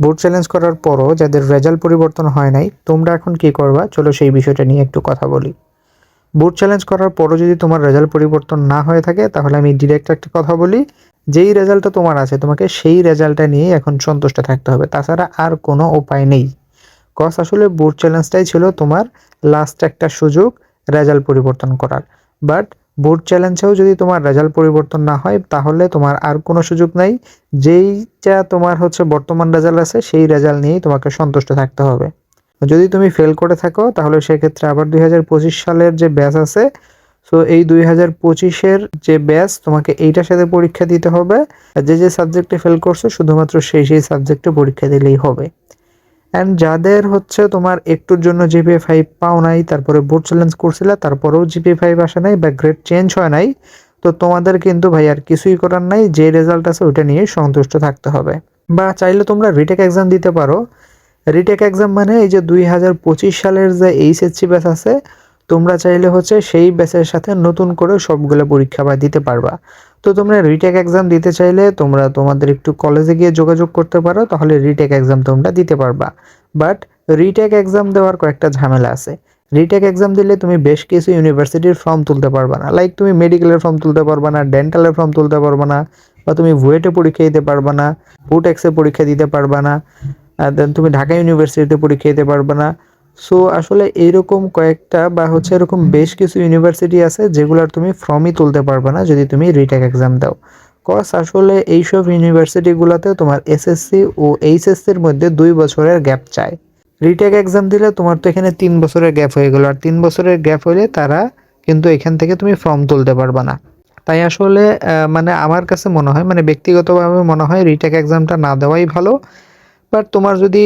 Board challenge করার পরও যাদের রেজাল্ট পরিবর্তন হয় নাই, তোমরা এখন কি করবা? চলো সেই বিষয়টা নিয়ে একটু কথা বলি। বোর্ড চ্যালেঞ্জ করার পরও যদি তোমার রেজাল্ট পরিবর্তন না হয়ে থাকে, তাহলে আমি ডিরেক্ট একটা কথা বলি। যেই রেজাল্টটা তোমার আছে, তোমাকে সেই রেজাল্টটা নিয়ে এখন সন্তুষ্ট থাকতে হবে। তাছাড়া আর কোনো উপায় নেই। কস আসলে বোর্ড চ্যালেঞ্জটাই ছিল তোমার লাস্ট একটা সুযোগ রেজাল্ট পরিবর্তন করার। বাট বোর্ড চ্যালেঞ্জেও যদি তোমার রেজাল্ট পরিবর্তন না হয়, তাহলে তোমার আর কোনো সুযোগ নাই। যেইটা তোমার হচ্ছে বর্তমান রেজাল্ট আছে, সেই রেজাল্ট নিয়েই তোমাকে সন্তুষ্ট থাকতে হবে। যদি তুমি ফেল করে থাকো, তাহলে সেক্ষেত্রে আবার দুই হাজার পঁচিশ সালের যে ব্যাচ আছে সো এই দুই হাজার পঁচিশের যে ব্যাচ তোমাকে এইটার সাথে পরীক্ষা দিতে হবে। যে যে সাবজেক্টে ফেল করছ, শুধুমাত্র সেই সেই সাবজেক্টে পরীক্ষা দিলেই হবে। অ্যান্ড যাদের হচ্ছে তোমার একটুর জন্য জিপিএ ফাইভ পাও নাই, তারপরে বোর্ড চ্যালেঞ্জ করছিলে, তারপরেও জিপিএ ফাইভ আসে নাই বা গ্রেড চেঞ্জ হয় নাই, তো তোমাদের কিন্তু ভাই আর কিছুই করার নাই, যে রেজাল্ট আছে ওইটা নিয়ে সন্তুষ্ট থাকতে হবে। বা চাইলে তোমরা রিটেক এক্সাম দিতে পারো। রিটেক এক্সাম মানে এই যে দুই হাজার পঁচিশ সালের যে এইচএসসি ব্যাচ আছে তোমরা চাইলে হচ্ছে সেই ব্যাচের সাথে নতুন করে সবগুলো পরীক্ষা বা দিতে পারবা। তো তোমরা রিটেক এক্সাম দিতে চাইলে তোমরা তোমাদের একটু কলেজে গিয়ে যোগাযোগ করতে পারো, তাহলে রিটেক এক্সাম তোমরা দিতে পারবা। বাট রিটেক এক্সাম দেওয়ার কয়েকটা ঝামেলা আছে। রিটেক এক্সাম দিলে তুমি বেশ কিছু ইউনিভার্সিটির ফর্ম তুলতে পারবা না। লাইক তুমি মেডিকেলের ফর্ম তুলতে পারবা না ডেন্টালের ফর্ম তুলতে পারবা না, বা তুমি বুয়েটে পরীক্ষা দিতে পারবা না বুটেক্সে পরীক্ষা দিতে পারবা না দেন তুমি ঢাকা ইউনিভার্সিটিতে পরীক্ষা দিতে পারবে না। সো আসলে এইরকম কয়েকটা বা হচ্ছে এরকম বেশ কিছু ইউনিভার্সিটি আছে যেগুলোর তুমি ফর্মই তুলতে পারবে না যদি তুমি রিটেক এক্সাম দাও। কজ আসলে এইসব ইউনিভার্সিটিগুলোতে তোমার এসএসসি ও এইচএসসির মধ্যে দুই বছরের গ্যাপ চায় রিটেক এক্সাম দিলে তোমার তো এখানে তিন বছরের গ্যাপ হয়ে গেলো। আর তিন বছরের গ্যাপ হলে তারা কিন্তু এখান থেকে তুমি ফর্ম তুলতে পারবে না। তাই আসলে মানে আমার কাছে মনে হয় মানে ব্যক্তিগতভাবে মনে হয় রিটেক এক্সামটা না দেওয়াই ভালো। বাট তোমার যদি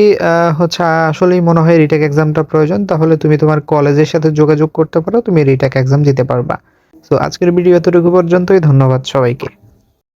হচ্ছে, আসলেই মনে হয় রিটেক এক্সামটা প্রয়োজন, তাহলে তুমি তোমার কলেজের সাথে যোগাযোগ করতে পারো, তুমি রিটেক এক্সাম দিতে পারবা। সো আজকের ভিডিও এতটুকু পর্যন্তই, ধন্যবাদ সবাইকে।